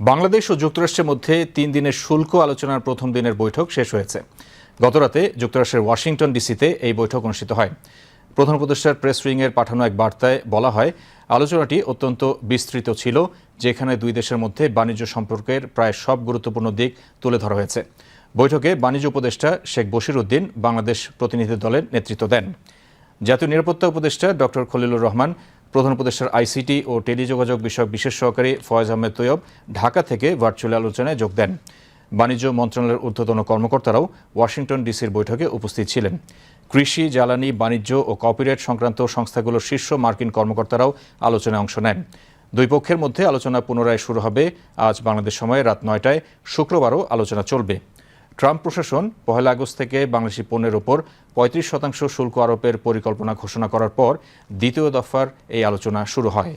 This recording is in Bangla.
বাংলাদেশ ও যুক্তরাষ্ট্রের মধ্যে তিন দিনের শুল্ক আলোচনার প্রথম দিনের বৈঠক শেষ হয়েছে। গতরাতে যুক্তরাষ্ট্রের ওয়াশিংটন ডিসিতে এই বৈঠক অনুষ্ঠিত হয়। প্রধান উপদেষ্টার প্রেস উইংয়ের পাঠানো এক বার্তায় বলা হয়, আলোচনাটি অত্যন্ত বিস্তৃত ছিল, যেখানে দুই দেশের মধ্যে বাণিজ্য সম্পর্কের প্রায় সব গুরুত্বপূর্ণ দিক তুলে ধরা হয়েছে। বৈঠকে বাণিজ্য উপদেষ্টা শেখ বশির উদ্দিন বাংলাদেশ প্রতিনিধি দলের নেতৃত্ব দেন। জাতীয় নিরাপত্তা উপদেষ্টা ডক্টর খলিলুর রহমান প্রধান উপদেষ্টার আইসিটি ও টেলিযোগাযোগ বিষয়ক বিশেষ সহকারী ফয়েজ আহমেদ তৈয়ব ঢাকা থেকে ভার্চুয়াল আলোচনায় যোগ দেন। বাণিজ্য মন্ত্রণালয়ের ঊর্ধ্বতন কর্মকর্তারাও ওয়াশিংটন ডিসির বৈঠকে উপস্থিত ছিলেন। কৃষি, জ্বালানি, বাণিজ্য ও কপিরাইট সংক্রান্ত সংস্থাগুলোর শীর্ষ মার্কিন কর্মকর্তারাও আলোচনায় অংশ নেন। দুই পক্ষের মধ্যে আলোচনা পুনরায় শুরু হবে। আজ বাংলাদেশ সময়ে রাত নয়টায়। শুক্রবারও আলোচনা চলবে। ট্রাম্প প্রশাসন পহেলা আগস্ট থেকে বাংলাদেশি পণ্যের ওপর পঁয়ত্রিশ শতাংশ শুল্ক আরোপের পরিকল্পনা ঘোষণা করার পর দ্বিতীয় দফার এই আলোচনা শুরু হয়।